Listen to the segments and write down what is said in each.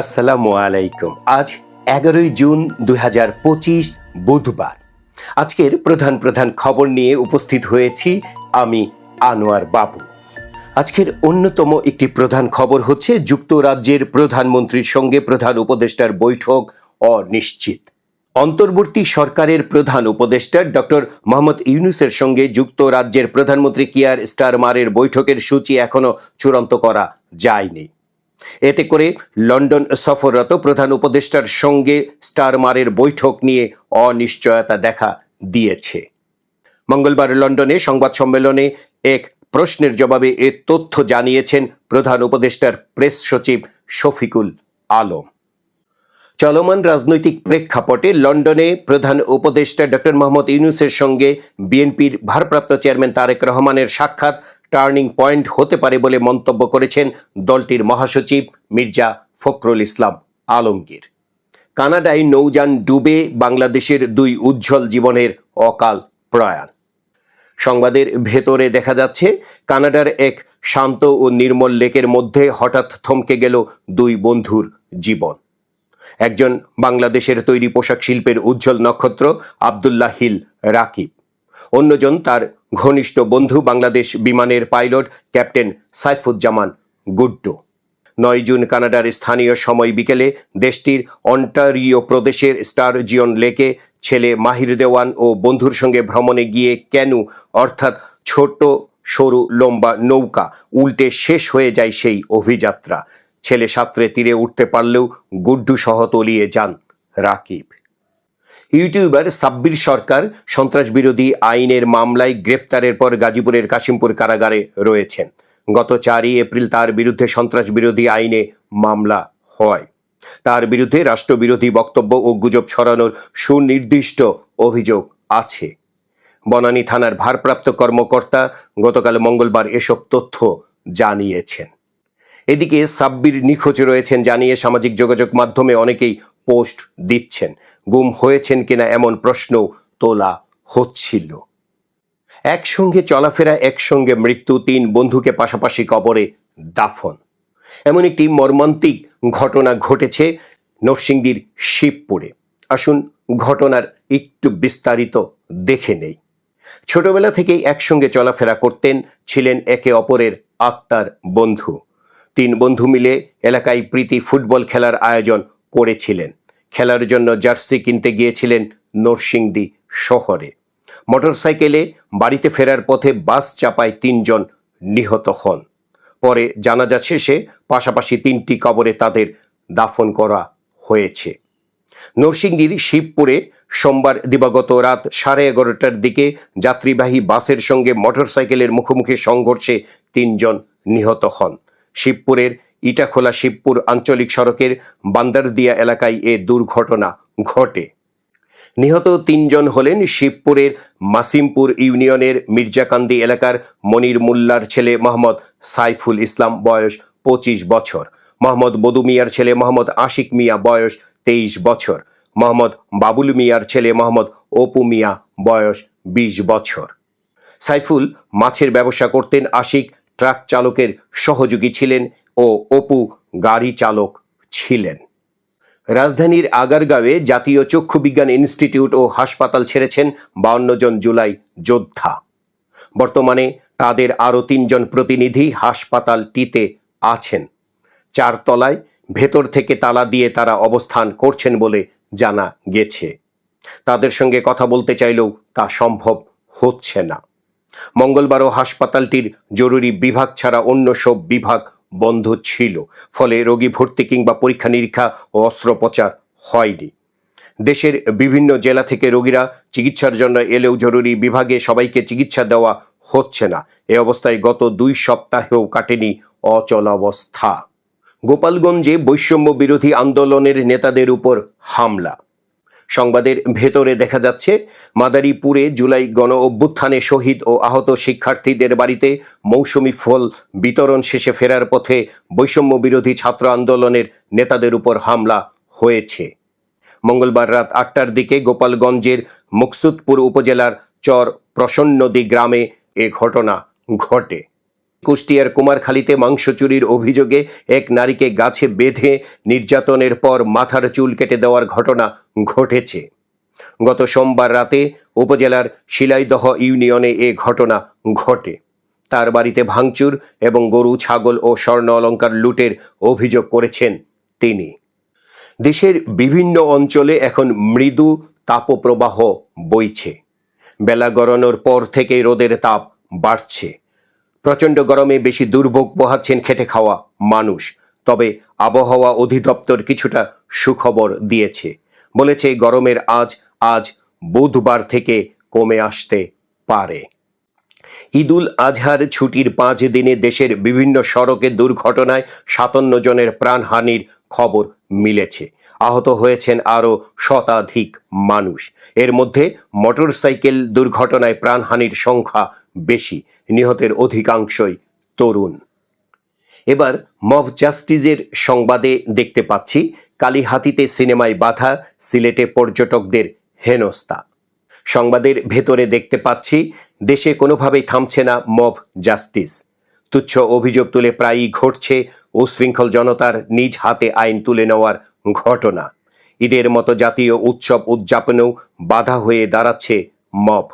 আসসালামু আলাইকুম। আজ এগারোই জুন দুই হাজার পঁচিশ বুধবার। আজকের প্রধান প্রধান খবর নিয়ে উপস্থিত হয়েছি আমি আনোয়ার বাবু। আজকের অন্যতম একটি প্রধান খবর হচ্ছে, যুক্তরাজ্যের প্রধানমন্ত্রীর সঙ্গে প্রধান উপদেষ্টার বৈঠক অনিশ্চিত। অন্তর্বর্তী সরকারের প্রধান উপদেষ্টা ডক্টর মোহাম্মদ ইউনুসের সঙ্গে যুক্তরাজ্যের প্রধানমন্ত্রী কিয়ার স্টারমারের বৈঠকের সূচি এখনও চূড়ান্ত করা যায়নি। এতে করে লন্ডন সফররত প্রধান উপদেষ্টার সঙ্গে স্টারমারের বৈঠক নিয়ে অনিশ্চয়তা দেখা দিয়েছে। মঙ্গলবার লন্ডনে সংবাদ সম্মেলনে এক প্রশ্নের জবাবে এ তথ্য জানিয়েছেন প্রধান উপদেষ্টার প্রেস সচিব শফিকুল আলম। চলমান রাজনৈতিক প্রেক্ষাপটে লন্ডনে প্রধান উপদেষ্টা ডক্টর মোহাম্মদ ইউনুসের সঙ্গে বিএনপির ভারপ্রাপ্ত চেয়ারম্যান তারেক রহমানের সাক্ষাৎ টার্নিং পয়েন্ট হতে পারে বলে মন্তব্য করেছেন দলটির মহাসচিব মির্জা ফখরুল ইসলাম আলমগীর। কানাডায় নৌযান ডুবে বাংলাদেশের দুই উজ্জ্বল জীবনের অকাল প্রয়াণ। সংবাদের ভেতরে দেখা যাচ্ছে, কানাডার এক শান্ত ও নির্মল লেকের মধ্যে হঠাৎ থমকে গেল দুই বন্ধুর জীবন। একজন বাংলাদেশের তৈরি পোশাক শিল্পের উজ্জ্বল নক্ষত্র আবদুল্লাহ হিল রাকিব অন্যজন তার ঘনিষ্ঠ বন্ধু বাংলাদেশ বিমানের পাইলট, ক্যাপ্টেন সাইফুজ্জামান গুড্ডু। নয় জুন কানাডার স্থানীয় সময় বিকেলে দেশটির অন্টারিও প্রদেশের স্টারজিয়ন লেকে ছেলে মাহির দেওয়ান ও বন্ধুর সঙ্গে ভ্রমণে গিয়ে ক্যানু, অর্থাৎ ছোট, সরু, লম্বা নৌকা উল্টে শেষ হয়ে যায় সেই অভিযাত্রা। ছেলে সাঁতরে তীরে উঠতে পারলেও গুড্ডু সহ তলিয়ে যান রাকিব। ইউটিউবার সাব্বির সরকার সন্ত্রাস বিরোধী আইনের মামলায় গ্রেফতারের পর গাজীপুরের কাশিমপুর কারাগারে রয়েছেন। গত চারই এপ্রিল তার বিরুদ্ধে সন্ত্রাস বিরোধী আইনে মামলা হয়। তার বিরুদ্ধে রাষ্ট্রবিরোধী বক্তব্য ও গুজব ছড়ানোর সুনির্দিষ্ট অভিযোগ আছে। বনানী থানার ভারপ্রাপ্ত কর্মকর্তা গতকাল মঙ্গলবার এসব তথ্য জানিয়েছেন। এদিকে সাব্বির নিখোঁজ রয়েছেন জানিয়ে সামাজিক যোগাযোগ মাধ্যমে অনেকেই পোস্ট দিচ্ছেন। গুম হয়েছেন কিনা এমন প্রশ্ন তোলা হচ্ছিল। একসঙ্গে চলাফেরা, একসঙ্গে মৃত্যু, তিন বন্ধুকে পাশাপাশি কবরে দাফন। এমন একটি মর্মান্তিক ঘটনা ঘটেছে নরসিংদীর শিবপুরে। আসুন ঘটনার একটু বিস্তারিত দেখে নেই। ছোটবেলা থেকেই একসঙ্গে চলাফেরা করতেন, ছিলেন একে অপরের আত্মার বন্ধু। তিন বন্ধু মিলে এলাকায় প্রীতি ফুটবল খেলার আয়োজন করেছিলেন। খেলার জন্য জার্সি কিনতে গিয়েছিলেন নরসিংদী শহরে। মোটরসাইকেলে বাড়িতে ফেরার পথে বাস চাপায় তিনজন নিহত হন। পরে জানাজা শেষে পাশাপাশি তিনটি কবরে তাদের দাফন করা হয়েছে। নরসিংদীর শিবপুরে সোমবার দিবাগত রাত সাড়ে এগারোটার দিকে যাত্রীবাহী বাসের সঙ্গে মোটরসাইকেলের মুখোমুখি সংঘর্ষে তিনজন নিহত হন। শিবপুরের ইটাখোলা শিবপুর আঞ্চলিক সড়কের বান্দারদিয়া এলাকায় এ দুর্ঘটনা ঘটে। নিহত তিনজন হলেন শিবপুরের মাসিমপুর ইউনিয়নের মির্জাকান্দি এলাকার মনির মোল্লার ছেলে মোহাম্মদ সাইফুল ইসলাম, বয়স পঁচিশ বছর। মোহাম্মদ বদু মিয়ার ছেলে মোহাম্মদ আশিক মিয়া, বয়স তেইশ বছর। মোহাম্মদ বাবুল মিয়ার ছেলে মোহাম্মদ অপু মিয়া, বয়স বিশ বছর। সাইফুল মাছের ব্যবসা করতেন আশিক ট্রাক চালকের সহযোগী ছিলেন ও অপু গাড়ি চালক ছিলেন। রাজধানীর আগারগাঁওয়ে জাতীয় চক্ষু বিজ্ঞান ইনস্টিটিউট ও হাসপাতাল ছেড়েছেন বাউন্ন জন জুলাই যোদ্ধা। বর্তমানে তাদের আরও তিনজন প্রতিনিধি হাসপাতালটিতে আছেন। চারতলায় ভেতর থেকে তালা দিয়ে তারা অবস্থান করছেন বলে জানা গেছে। তাদের সঙ্গে কথা বলতে চাইলেও তা সম্ভব হচ্ছে না। মঙ্গলবারও হাসপাতালটির জরুরি বিভাগ ছাড়া অন্য সব বিভাগ বন্ধ ছিল, ফলে রোগী ভর্তি কিংবা পরীক্ষা নিরীক্ষা ও অস্ত্রোপচার হয়নি। দেশের বিভিন্ন জেলা থেকে রোগীরা চিকিৎসার জন্য এলেও জরুরি বিভাগে সবাইকে চিকিৎসা দেওয়া হচ্ছে না। এ অবস্থায় গত দুই সপ্তাহেও কাটেনি অচল অবস্থা। গোপালগঞ্জে বৈষম্য বিরোধী আন্দোলনের নেতাদের উপর হামলা। সংবাদের ভেতরে দেখা যাচ্ছে, মাদারীপুরে জুলাই গণ অভ্যুত্থানে শহীদ ও আহত শিক্ষার্থীদের বাড়িতে মৌসুমি ফল বিতরণ শেষে ফেরার পথে বৈষম্য বিরোধী ছাত্র আন্দোলনের নেতাদের উপর হামলা হয়েছে। মঙ্গলবার রাত আটটার দিকে গোপালগঞ্জের মুকসুদপুর উপজেলার চর প্রসন্নদী গ্রামে এ ঘটনা ঘটে। কুষ্টিয়ার কুমারখালীতে মাংস চুরির অভিযোগে এক নারীকে গাছে বেঁধে নির্যাতনের পর মাথার চুল কেটে দেওয়ার ঘটনা ঘটেছে। গত সোমবার রাতে উপজেলার শিলাইদহ ইউনিয়নে এ ঘটনা ঘটে। তার বাড়িতে ভাঙচুর এবং গরু, ছাগল ও স্বর্ণ অলঙ্কার লুটের অভিযোগ করেছেন তিনি। দেশের বিভিন্ন অঞ্চলে এখন মৃদু তাপপ্রবাহ বইছে। বেলা গড়ানোর পর থেকে রোদের তাপ বাড়ছে। প্রচণ্ড গরমে বেশি দুর্ভোগ পোহাচ্ছেন খেটে খাওয়া মানুষ। তবে আবহাওয়া অধিদপ্তর কিছুটা সুখবর দিয়েছে। বলেছে, গরমের আজ আজ বুধবার থেকে কমে আসতে পারে। ঈদুল আজহার ছুটির পাঁচ দিনে দেশের বিভিন্ন সড়কে দুর্ঘটনায় সাতান্ন জনের প্রাণহানির খবর মিলেছে। আহত হয়েছেন আরও শতাধিক মানুষ। এর মধ্যে মোটরসাইকেল দুর্ঘটনায় প্রাণহানির সংখ্যা বেশি, নিহতের অধিকাংশই তরুণ। এবার মব জাস্টিসের সংবাদে দেখতে পাচ্ছি, কালীহাতিতে সিনেমায় বাধা, সিলেটে পর্যটকদের হেনস্তা সংবাদের ভেতরে দেখতে পাচ্ছি, দেশে কোনোভাবেই থামছে না মব জাস্টিস। তুচ্ছ অভিযোগ তুলে প্রায়ই ঘটছে, উশৃঙ্খল জনতার নিজ হাতে আইন তুলে নেওয়ার ঘটনা। ঈদের মতো জাতীয় উৎসব উদযাপনেও বাধা হয়ে দাঁড়াচ্ছে মব।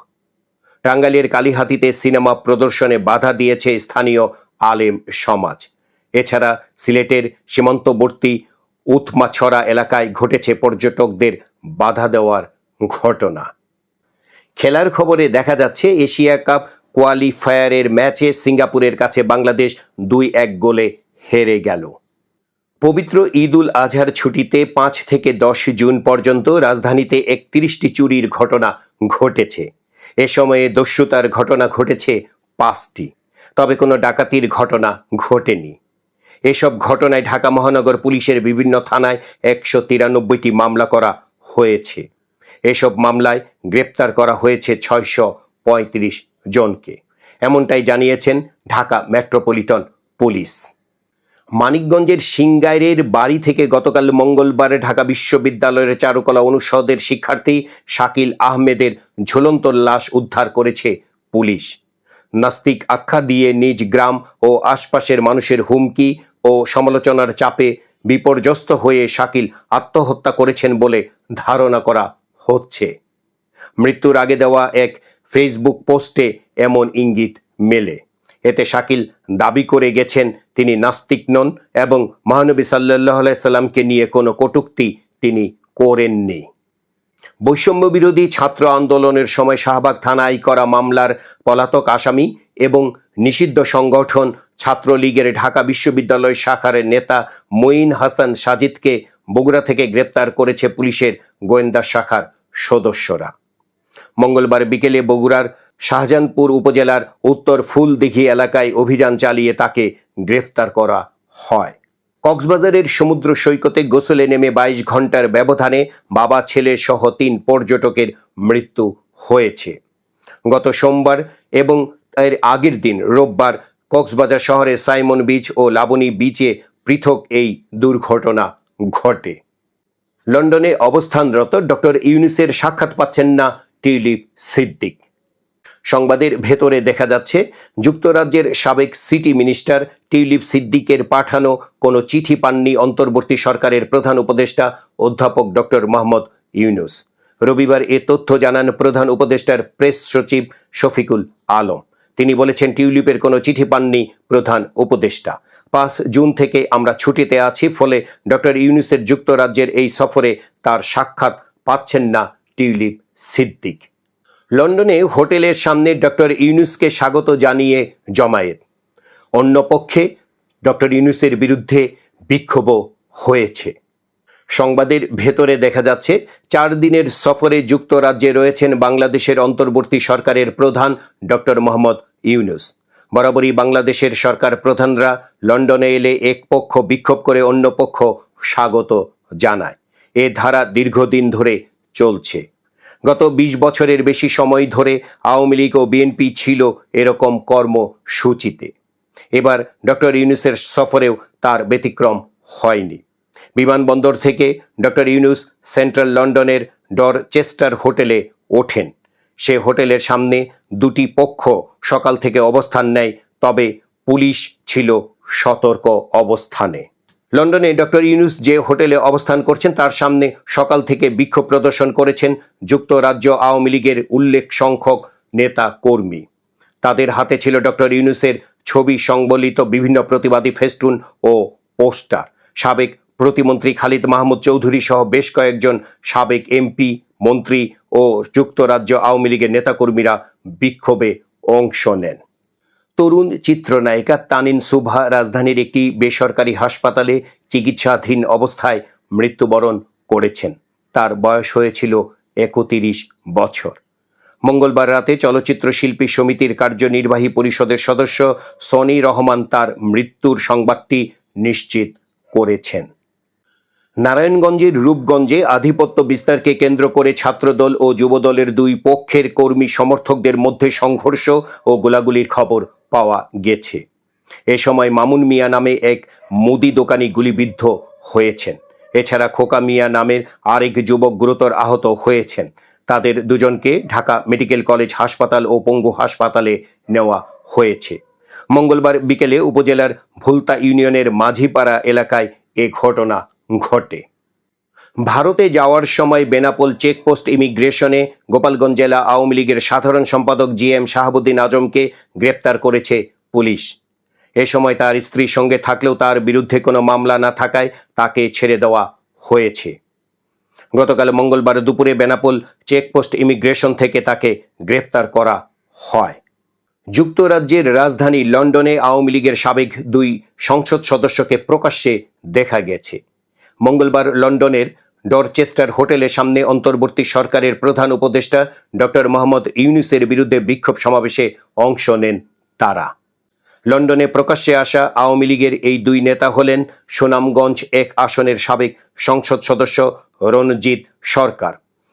টাঙ্গাইলের কালীহাতিতে সিনেমা প্রদর্শনে বাধা দিয়েছে স্থানীয় আলেম সমাজ। এছাড়া সিলেটের সীমান্তবর্তী উথমাছড়া এলাকায় ঘটেছে পর্যটকদের বাধা দেওয়ার ঘটনা। খেলার খবরে দেখা যাচ্ছে, এশিয়া কাপ কোয়ালিফায়ারের ম্যাচে সিঙ্গাপুরের কাছে বাংলাদেশ দুই এক গোলে হেরে গেল। পবিত্র ঈদ উল আজহার ছুটিতে পাঁচ থেকে দশ জুন পর্যন্ত রাজধানীতে একত্রিশটি চুরির ঘটনা ঘটেছে। এ সময়ে দস্যুতার ঘটনা ঘটেছে পাঁচটি, তবে কোনো ডাকাতির ঘটনা ঘটেনি। এসব ঘটনায় ঢাকা মহানগর পুলিশের বিভিন্ন থানায় একশো তিরানব্বইটি মামলা করা হয়েছে। এসব মামলায় গ্রেপ্তার করা হয়েছে ছয়শো পঁয়ত্রিশ জনকে। এমনটাই জানিয়েছেন ঢাকা মেট্রোপলিটন পুলিশ। মানিকগঞ্জের সিংগাইরের বাড়ি থেকে গতকাল মঙ্গলবার ঢাকা বিশ্ববিদ্যালয়ের চারুকলা অনুষদের শিক্ষার্থী শাকিল আহমেদের ঝুলন্ত লাশ উদ্ধার করেছে পুলিশ। নাস্তিক আখ্যা দিয়ে নিজ গ্রাম ও আশপাশের মানুষের হুমকি ও সমালোচনার চাপে বিপর্যস্ত হয়ে শাকিল আত্মহত্যা করেছেন বলে ধারণা করা হচ্ছে। মৃত্যুর আগে দেওয়া এক ফেসবুক পোস্টে এমন ইঙ্গিত মেলে। এতে শাকিল দাবি করে গেছেন তিনি নাস্তিক নন এবং মহানবী সাল্লাহ সাল্লামকে নিয়ে কোনো কটুক্তি তিনি করেননি। বৈষম্য বিরোধী ছাত্র আন্দোলনের সময় শাহবাগ থানায় করা মামলার পলাতক আসামি এবং নিষিদ্ধ সংগঠন ছাত্রলীগের ঢাকা বিশ্ববিদ্যালয় শাখার নেতা মঈন হাসান সাজিদকে বগুড়া থেকে গ্রেপ্তার করেছে পুলিশের গোয়েন্দা শাখার সদস্যরা। মঙ্গলবার বিকেলে বগুড়ার শাহজাহানপুর উপজেলার উত্তর ফুলদিঘি এলাকায় অভিযান চালিয়ে তাকে গ্রেফতার করা হয়। কক্সবাজারের সমুদ্র সৈকতে গোসলে নেমে বাইশ ঘণ্টার ব্যবধানে বাবা, ছেলে সহ তিন পর্যটকের মৃত্যু হয়েছে। গত সোমবার এবং এর আগের দিন রোববার কক্সবাজার শহরে সাইমন বিচ ও লাবণী বিচে পৃথক এই দুর্ঘটনা ঘটে। লন্ডনে অবস্থানরত ডক্টর ইউনিসের সাক্ষাৎ পাচ্ছেন না টিউলিপ সিদ্দিক। সংবাদের ভেতরে দেখা যাচ্ছে, যুক্তরাজ্যের সাবেক সিটি মিনিস্টার টিউলিপ সিদ্দিকের পাঠানো কোনো চিঠি পাননি অন্তর্বর্তী সরকারের প্রধান উপদেষ্টা অধ্যাপক ডক্টর মোহাম্মদ ইউনুস। রবিবার এ তথ্য জানান প্রধান উপদেষ্টার প্রেস সচিব শফিকুল আলম। তিনি বলেছেন, টিউলিপের কোনো চিঠি পাননি প্রধান উপদেষ্টা। পাঁচ জুন থেকে আমরা ছুটিতে আছি, ফলে ডক্টর ইউনুসের যুক্তরাজ্যের এই সফরে তার সাক্ষাৎ পাচ্ছেন না টিউলিপ সিদ্দিক। লন্ডনে হোটেলের সামনে ডক্টর ইউনুসকে স্বাগত জানিয়ে জমায়েত। অন্য পক্ষে ডক্টর ইউনুসের বিরুদ্ধে বিক্ষোভ হয়েছে। সংবাদের ভেতরে দেখা যাচ্ছে, চার দিনের সফরে যুক্তরাজ্যে রয়েছেন বাংলাদেশের অন্তর্বর্তী সরকারের প্রধান ডক্টর মোহাম্মদ ইউনুস। বরাবরই বাংলাদেশের সরকার প্রধানরা লন্ডনে এলে এক পক্ষ বিক্ষোভ করে অন্য পক্ষ স্বাগত জানায়। এ ধারা দীর্ঘদিন ধরে চলছে। গত ২০ বছরের বেশি সময় ধরে আওয়ামী লীগ ও বিএনপি ছিল এরকম কর্মসূচিতে। এবার ডক্টর ইউনুসের সফরেও তার ব্যতিক্রম হয়নি। বিমানবন্দর থেকে ডক্টর ইউনুস সেন্ট্রাল লন্ডনের ডরচেস্টার হোটেলে ওঠেন। সে হোটেলের সামনে দুটি পক্ষ সকাল থেকে অবস্থান নেয়, তবে পুলিশ ছিল সতর্ক অবস্থানে। লন্ডনে ডক্টর ইউনুস যে হোটেলে অবস্থান করছেন, তার সামনে সকাল থেকে বিক্ষোভ প্রদর্শন করেছেন যুক্তরাজ্য আওয়ামী লীগের উল্লেখ সংখ্যক নেতা কর্মী। তাদের হাতে ছিল ডক্টর ইউনুসের ছবি, সংবলিত বিভিন্ন প্রতিবাদী ফেস্টুন ও পোস্টার। সাবেক প্রতিমন্ত্রী খালিদ মাহমুদ চৌধুরী সহ বেশ কয়েকজন সাবেক এমপি, মন্ত্রী ও যুক্তরাজ্য আওয়ামী লীগের নেতাকর্মীরা বিক্ষোভে অংশ নেন। তরুণ চিত্রনায়িকা তানিন সুভা রাজধানীর একটি বেসরকারি হাসপাতালে চিকিৎসাধীন অবস্থায় মৃত্যুবরণ করেছেন। তার বয়স হয়েছিল একতিরিশ বছর। মঙ্গলবার রাতে চলচ্চিত্র শিল্পী সমিতির কার্যনির্বাহী পরিষদের সদস্য সনি রহমান তার মৃত্যুর সংবাদটি নিশ্চিত করেছেন। নারায়ণগঞ্জের রূপগঞ্জে আধিপত্য বিস্তারকে কেন্দ্র করে ছাত্রদল ও যুবদলের দুই পক্ষের কর্মী সমর্থকদের মধ্যে সংঘর্ষ ও গোলাগুলির খবর পাওয়া গেছে। এ সময় মামুন মিয়া নামে এক মুদি দোকানি গুলিবিদ্ধ হয়েছেন। এছাড়া খোকা মিয়া নামের আরেক যুবক গুরুতর আহত হয়েছেন। তাদের দুজনকে ঢাকা মেডিকেল কলেজ হাসপাতাল ও পঙ্গু হাসপাতালে নেওয়া হয়েছে। মঙ্গলবার বিকেলে উপজেলার ভুলতা ইউনিয়নের মাঝিপাড়া এলাকায় এ ঘটনা ঘটে। ভারতে যাওয়ার সময় বেনাপোল চেকপোস্ট ইমিগ্রেশনে গোপালগঞ্জ জেলা আওয়ামী লীগের সাধারণ সম্পাদক জি এম শাহাবুদ্দিন আজমকে গ্রেপ্তার করেছে পুলিশ। এ সময় তার স্ত্রীর সঙ্গে থাকলেও তার বিরুদ্ধে কোনো মামলা না থাকায় তাকে ছেড়ে দেওয়া হয়েছে। গতকাল মঙ্গলবার দুপুরে বেনাপোল চেকপোস্ট ইমিগ্রেশন থেকে তাকে গ্রেফতার করা হয়। যুক্তরাজ্যের রাজধানী লন্ডনে আওয়ামী লীগের সাবেক দুই সংসদ সদস্যকে প্রকাশ্যে দেখা গেছে। মঙ্গলবার লন্ডনের ডরচেস্টার হোটেলের সামনে অন্তর্বর্তী সরকারের প্রধান উপদেষ্টা ডক্টর মোহাম্মদ ইউনুসের বিরুদ্ধে বিক্ষোভ সমাবেশে অংশ নেন তারা। লন্ডনে প্রকাশ্যে আসা আওয়ামী লীগের এই দুই নেতা হলেন সুনামগঞ্জ এক আসনের সাবেক সংসদ সদস্য রণজিৎ সরকার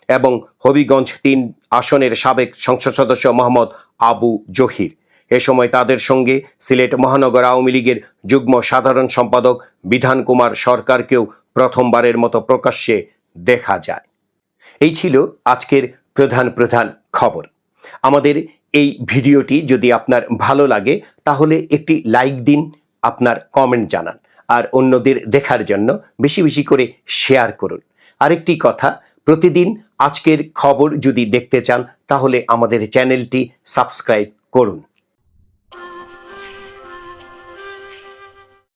এবং হবিগঞ্জ তিন আসনের সাবেক সংসদ সদস্য মোহাম্মদ আবু জহির। এ সময় তাদের সঙ্গে সিলেট মহানগর আওয়ামী লীগের যুগ্ম সাধারণ সম্পাদক বিধান কুমার সরকারকেও প্রথমবারের মতো প্রকাশ্যে দেখা যায়। এই ছিল আজকের প্রধান প্রধান খবর। আমাদের এই ভিডিওটি যদি আপনার ভালো লাগে, তাহলে একটি লাইক দিন, আপনার কমেন্ট জানান। আর অন্যদের দেখার জন্য বেশি বেশি করে শেয়ার করুন। আরেকটি কথা, প্রতিদিন আজকের খবর যদি দেখতে চান, তাহলে আমাদের চ্যানেলটি সাবস্ক্রাইব করুন।